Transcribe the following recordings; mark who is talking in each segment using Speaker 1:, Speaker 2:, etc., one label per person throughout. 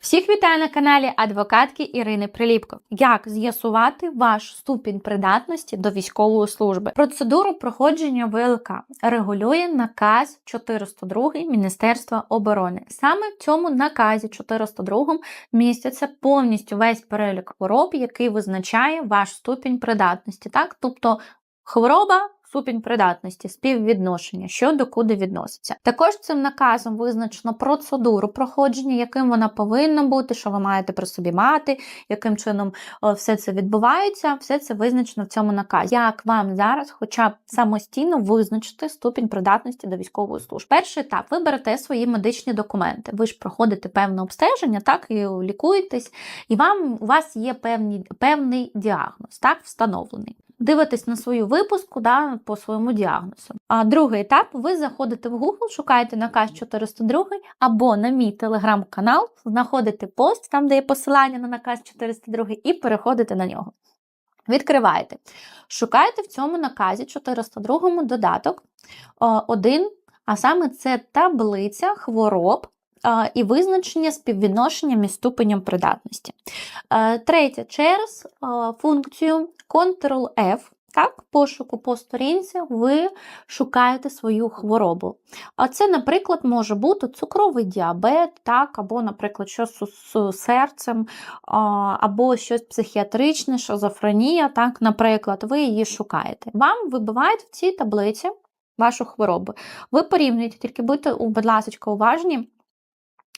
Speaker 1: Всіх вітаю на каналі адвокатки Ірини Приліпко. Як з'ясувати ваш ступінь придатності до військової служби? Процедуру проходження ВЛК регулює наказ 402 Міністерства оборони. Саме в цьому наказі 402 міститься повністю весь перелік хвороб, який визначає ваш ступінь придатності. Так, тобто хвороба. Ступінь придатності, співвідношення, що до куди відноситься. Також цим наказом визначено процедуру проходження, яким вона повинна бути, що ви маєте при собі мати, яким чином все це відбувається. Все це визначено в цьому наказі. Як вам зараз, хоча б самостійно визначити ступінь придатності до військової служби? Перший етап: ви берете свої медичні документи. Ви ж проходите певне обстеження, так і лікуєтесь, і вам у вас є певні, певний діагноз, так встановлений дивитесь на свою випуску да, по своєму діагнозу. А другий етап: ви заходите в Google, шукаєте наказ 402 або на мій телеграм-канал, знаходите пост, там де є посилання на наказ 402, і переходите на нього. Відкриваєте. Шукаєте в цьому наказі 402 додаток один, а саме це таблиця хвороб. І визначення співвідношення між ступенем придатності. Третє, через функцію Ctrl-F, так, пошуку по сторінці, ви шукаєте свою хворобу. А це, наприклад, може бути цукровий діабет, так, або, наприклад, щось з серцем, або щось психіатричне, шизофренія, так, наприклад, ви її шукаєте. Вам вибивають в цій таблиці вашу хворобу. Ви порівнюєте, тільки будьте, будь ласка, уважні.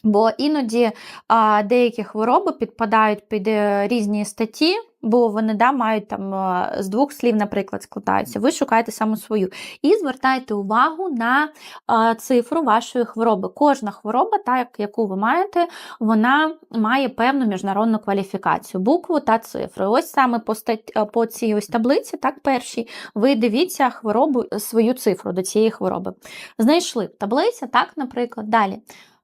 Speaker 1: Бо іноді а, деякі хвороби підпадають під е, різні статті, бо вони да, мають там з двох слів, наприклад, складаються. Ви шукаєте саме свою. І звертайте увагу на а, цифру вашої хвороби. Кожна хвороба, та, яку ви маєте, вона має певну міжнародну кваліфікацію, букву та цифру. Ось саме по стать, по цій ось таблиці, так, першій, ви дивіться хворобу, свою цифру до цієї хвороби. Знайшли таблиця, так, наприклад, далі.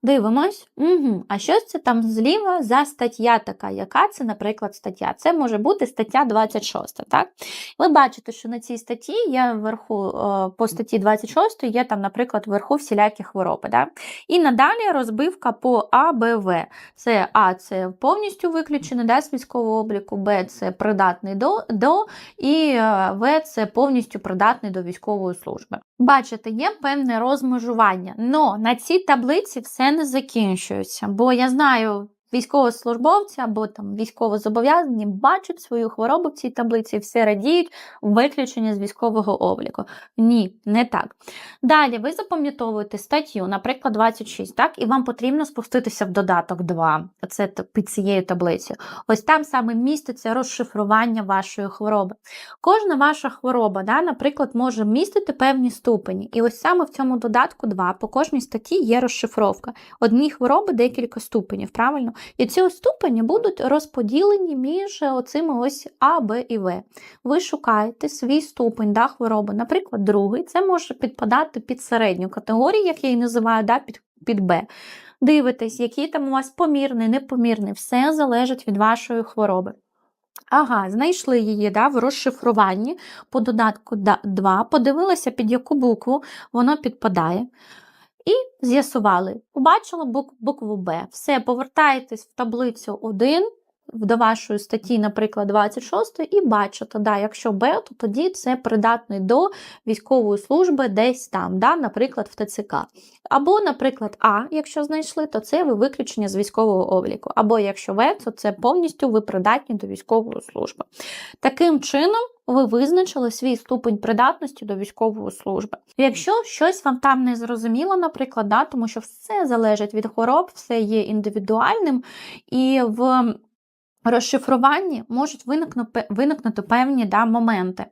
Speaker 1: Дивимось, угу. а що це там зліва за стаття така? Яка це, наприклад, стаття? Це може бути стаття 26. так? Ви бачите, що на цій статті є вверху, по статті 26 є там, наприклад, вверху всілякі хвороби. Так? І надалі розбивка по А, Б, В. Це А це повністю виключений да, з військового обліку, Б це придатний до, до і В це повністю придатний до військової служби. Бачите, є певне розмежування. Но на цій таблиці все не закінчується, бо я знаю військовослужбовці або там військовозобов'язані бачать свою хворобу в цій таблиці і все радіють виключення з військового обліку. Ні, не так. Далі ви запам'ятовуєте статтю, наприклад, 26, так, і вам потрібно спуститися в додаток 2, це під цією таблицею. Ось там саме міститься розшифрування вашої хвороби. Кожна ваша хвороба, да, наприклад, може містити певні ступені. І ось саме в цьому додатку 2 по кожній статті є розшифровка. Одні хвороби декілька ступенів, правильно? І ці ступені будуть розподілені між оцими ось А, Б і В. Ви шукаєте свій ступень да, хвороби. Наприклад, другий, це може підпадати під середню категорію, як я її називаю, да, під, під Б. Дивитесь, який там у вас помірний, непомірний, все залежить від вашої хвороби. Ага, знайшли її да, в розшифруванні по додатку 2, подивилися, під яку букву воно підпадає. І з'ясували, побачила букву Б. Все, повертаєтесь в таблицю 1 до вашої статті, наприклад, 26, і бачите, да, якщо Б, то тоді це придатний до військової служби десь там, да, наприклад, в ТЦК. Або, наприклад, А, якщо знайшли, то це ви виключення з військового обліку. Або якщо В, то це повністю ви придатні до військової служби. Таким чином, ви визначили свій ступень придатності до військової служби. Якщо щось вам там не зрозуміло, наприклад, да, тому що все залежить від хвороб, все є індивідуальним, і в розшифруванні можуть виникнути певні да, моменти.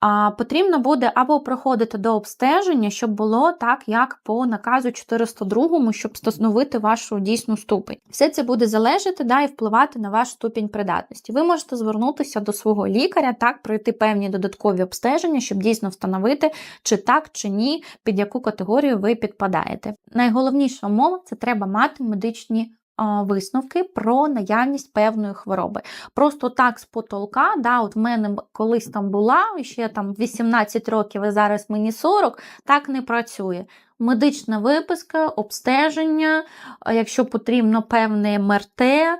Speaker 1: А, Потрібно буде або проходити до обстеження, щоб було так, як по наказу 402, щоб встановити вашу дійсну ступень. Все це буде залежати да, і впливати на ваш ступінь придатності. Ви можете звернутися до свого лікаря, так, пройти певні додаткові обстеження, щоб дійсно встановити, чи так, чи ні, під яку категорію ви підпадаєте. Найголовніша умова це треба мати медичні висновки про наявність певної хвороби. Просто так з потолка, да, от в мене колись там була, ще там 18 років, і зараз мені 40, так не працює. Медична виписка, обстеження, е, якщо потрібно певне МРТ, е,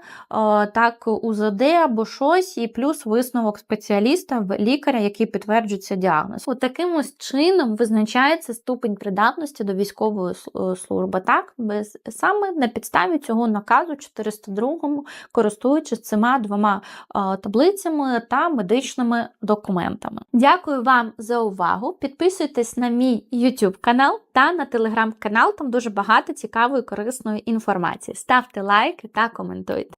Speaker 1: так, УЗД або щось, і плюс висновок спеціаліста, лікаря, який підтверджує цей діагноз. От таким ось чином визначається ступінь придатності до військової е, служби. Так, без саме на підставі цього наказу 402, користуючись цими двома таблицями та медичними документами. Дякую вам за увагу. Підписуйтесь на мій YouTube канал та на телеграм-канал. Там дуже багато цікавої корисної інформації. Ставте лайки та коментуйте.